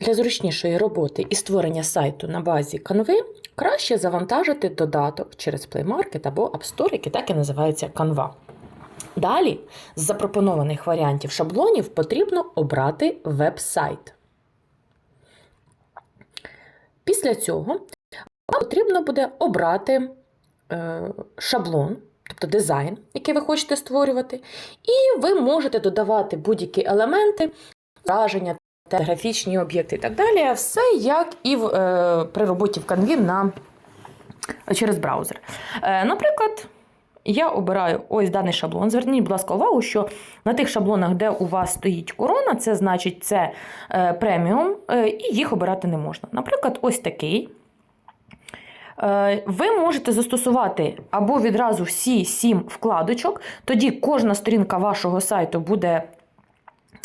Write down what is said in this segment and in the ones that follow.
Для зручнішої роботи і створення сайту на базі Canva краще завантажити додаток через Play Market або App Store, який так і називається Canva. Далі, з запропонованих варіантів шаблонів, потрібно обрати веб-сайт. Після цього вам потрібно буде обрати е, шаблон, тобто дизайн, який ви хочете створювати, і ви можете додавати будь-які елементи, враження, та графічні об'єкти і так далі. Все як і в, е, при роботі в Canvі на, через браузер. Е, наприклад, я обираю ось даний шаблон. Зверніть, будь ласка, увагу, що на тих шаблонах, де у вас стоїть корона, це значить це е, преміум, е, і їх обирати не можна. Наприклад, ось такий. Е, Ви можете застосувати або відразу всі сім вкладочок, тоді кожна сторінка вашого сайту буде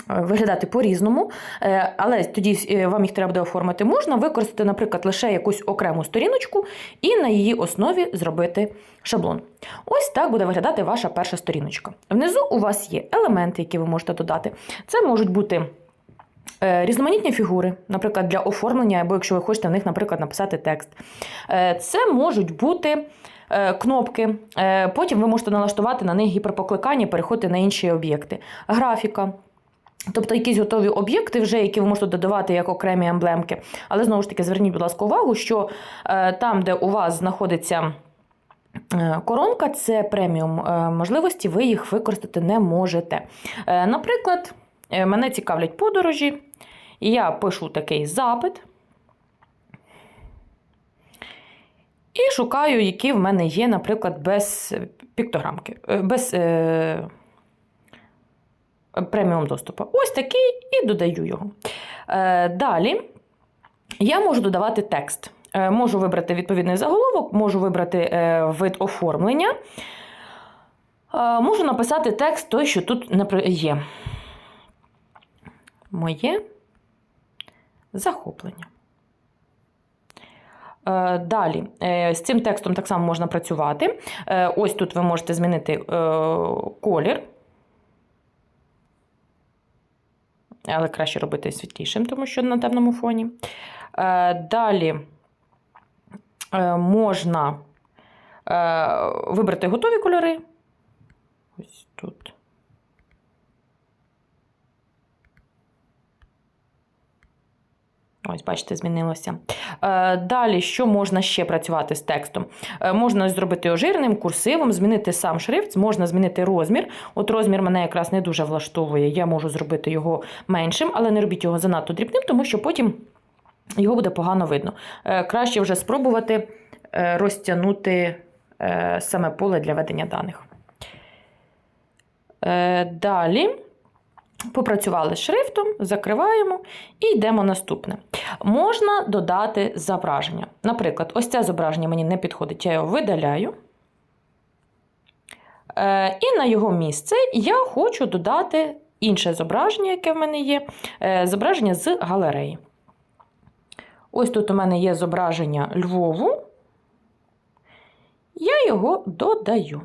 виглядати по-різному, Е, але тоді е, вам їх треба буде оформити. Можна використати, наприклад, лише якусь окрему сторіночку і на її основі зробити шаблон. Ось так буде виглядати ваша перша сторіночка. Внизу у вас є елементи, які ви можете додати. Це можуть бути. е, Різноманітні фігури, наприклад, для оформлення, або якщо ви хочете в них, наприклад, написати текст. Е, Це можуть бути е, кнопки. Е, Потім ви можете налаштувати на них гіперпокликання, переходити на інші об'єкти. Графіка. Тобто якісь готові об'єкти, вже, які ви можете додавати як окремі емблемки. Але знову ж таки, зверніть, будь ласка, увагу, що е, там, де у вас знаходиться е, коронка, це преміум е, можливості, ви їх використати не можете. Наприклад, мене цікавлять подорожі, і я пишу такий запит. І шукаю, які в мене є, наприклад, без піктограмки, без преміум доступу. Ось такий і додаю його. Е, далі я можу додавати текст. Е, можу вибрати відповідний заголовок, можу вибрати е, вид оформлення. Можу написати текст той, що тут є. Моє захоплення. Далі, з цим текстом так само можна працювати. Ось тут ви можете змінити колір. Але краще робити світлішим, тому що на темному фоні. Е, Далі е, можна е, вибрати готові кольори. Ось тут. Ось, бачите, змінилося. Е, Далі, що можна ще працювати з текстом? Е, Можна зробити його жирним, курсивом, змінити сам шрифт, можна змінити розмір. От розмір мене якраз не дуже влаштовує. Я можу зробити його меншим, але не робіть його занадто дрібним, тому що потім його буде погано видно. Е, Краще вже спробувати розтягнути саме поле для ведення даних. Далі. Попрацювали з шрифтом, закриваємо і йдемо наступне. Можна додати зображення. Наприклад, ось це зображення мені не підходить, я його видаляю. Е, і на його місце я хочу додати інше зображення, яке в мене є, е, зображення з галереї. Ось тут у мене є зображення Львову. Я його додаю.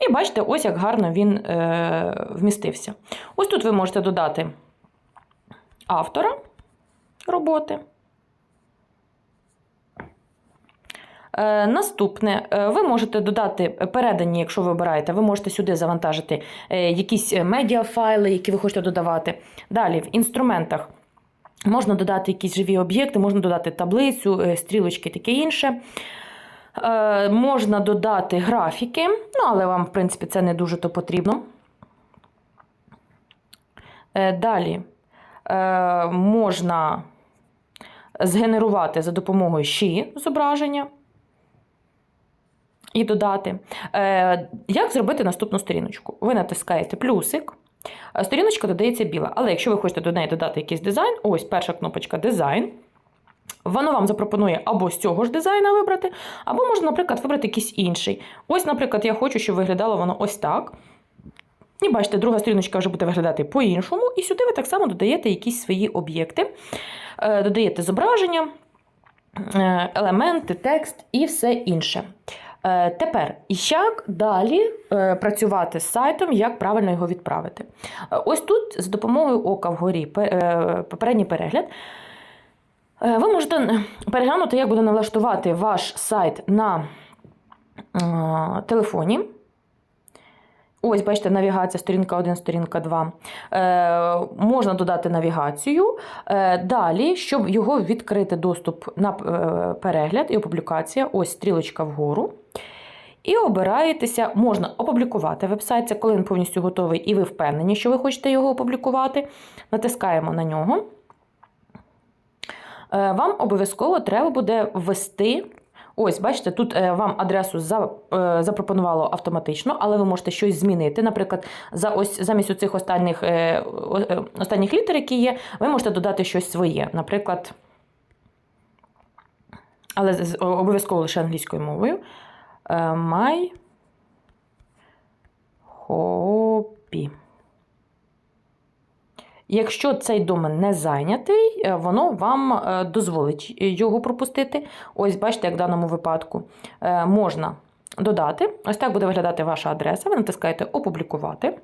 І бачите, ось як гарно він е, вмістився. Ось тут ви можете додати автора роботи. Е, наступне, е, ви можете додати передані, якщо ви обираєте, ви можете сюди завантажити е, якісь медіафайли, які ви хочете додавати. Далі в інструментах можна додати якісь живі об'єкти, можна додати таблицю, е, стрілочки, таке інше. Е, можна додати графіки, ну, але вам, в принципі, це не дуже то потрібно. Е, далі е, можна згенерувати за допомогою щі зображення і додати. Е, як зробити наступну сторіночку? Ви натискаєте плюсик. Сторіночка додається біла. Але якщо ви хочете до неї додати якийсь дизайн, ось перша кнопочка дизайн. Воно вам запропонує або з цього ж дизайна вибрати, або можна, наприклад, вибрати якийсь інший. Ось, наприклад, я хочу, щоб виглядало воно ось так. І бачите, друга сторіночка вже буде виглядати по-іншому. І сюди ви так само додаєте якісь свої об'єкти, Е, додаєте зображення, е, елементи, текст і все інше. Е, Тепер, як далі працювати з сайтом, як правильно його відправити? Ось тут з допомогою ока вгорі попередній перегляд. Е, Ви можете переглянути, як буде налаштувати ваш сайт на е, телефоні. Ось, бачите, навігація, сторінка 1, сторінка 2. Е, можна додати навігацію. Е, далі, щоб його відкрити доступ на е, перегляд і опублікація, ось стрілочка вгору. І обираєтеся, можна опублікувати веб-сайт, це коли він повністю готовий, і ви впевнені, що ви хочете його опублікувати. Натискаємо на нього. Е, Вам обов'язково треба буде ввести. Ось, бачите, тут е, вам адресу е, запропонувало автоматично, але ви можете щось змінити. Наприклад, за ось замість оцих останніх, останніх літер, які є, ви можете додати щось своє. Наприклад, але обов'язково лише англійською мовою. My hobby. Якщо цей домен не зайнятий, е, воно вам е, дозволить його пропустити. Ось, бачите, як в даному випадку е, можна додати. Ось так буде виглядати ваша адреса. Ви натискаєте Опублікувати.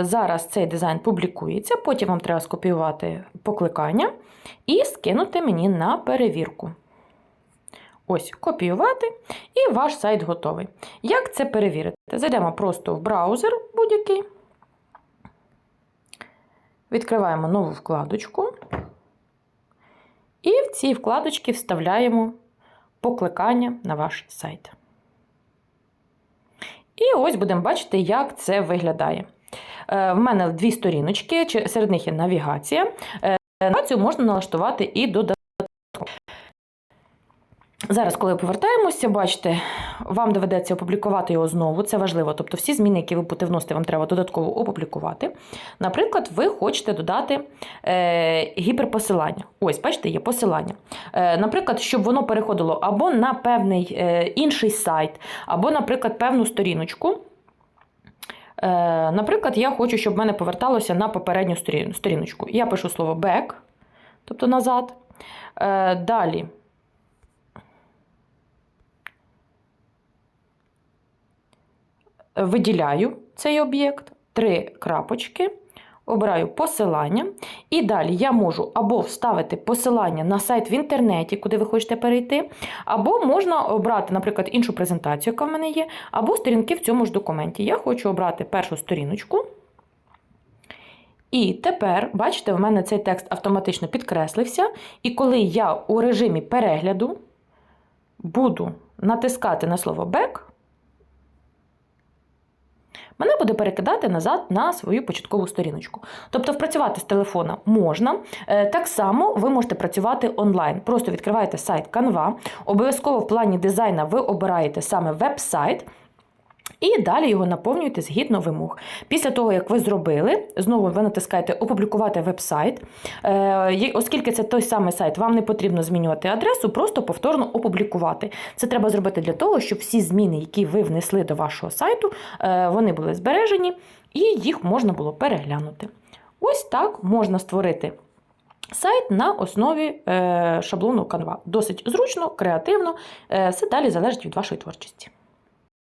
Зараз цей дизайн публікується, потім вам треба скопіювати покликання і скинути мені на перевірку. Ось, копіювати, і ваш сайт готовий. Як це перевірити? Зайдемо просто в браузер будь-який. Відкриваємо нову вкладочку. І в цій вкладочці вставляємо покликання на ваш сайт. І ось будемо бачити, як це виглядає. Е, В мене дві сторіночки, серед них є навігація. Е, Навігацію можна налаштувати і додатково. Зараз, коли повертаємося, бачите, вам доведеться опублікувати його знову. Це важливо. Тобто всі зміни, які ви будете вносити, вам треба додатково опублікувати. Наприклад, ви хочете додати е, гіперпосилання. Ось, бачите, є посилання. Е, наприклад, щоб воно переходило або на певний е, інший сайт, або, наприклад, певну сторіночку. Е, наприклад, я хочу, щоб мене поверталося на попередню сторіночку. Я пишу слово back, тобто назад. Е, далі. Виділяю цей об'єкт, три крапочки, обираю посилання. І далі я можу або вставити посилання на сайт в інтернеті, куди ви хочете перейти, або можна обрати, наприклад, іншу презентацію, яка в мене є, або сторінки в цьому ж документі. Я хочу обрати першу сторіночку. І тепер, бачите, в мене цей текст автоматично підкреслився. І коли я у режимі перегляду буду натискати на слово back, мене буде перекидати назад на свою початкову сторіночку. Тобто впрацювати з телефона можна. Е, Так само ви можете працювати онлайн. Просто відкриваєте сайт Canva, обов'язково в плані дизайна ви обираєте саме веб-сайт. І далі його наповнюєте згідно вимог. Після того, як ви зробили, знову ви натискаєте Опублікувати веб-сайт. Е, Оскільки це той самий сайт, вам не потрібно змінювати адресу, просто повторно опублікувати. Це треба зробити для того, щоб всі зміни, які ви внесли до вашого сайту, е, вони були збережені і їх можна було переглянути. Ось так можна створити сайт на основі е, шаблону Canva. Досить зручно, креативно. Все далі залежить від вашої творчості.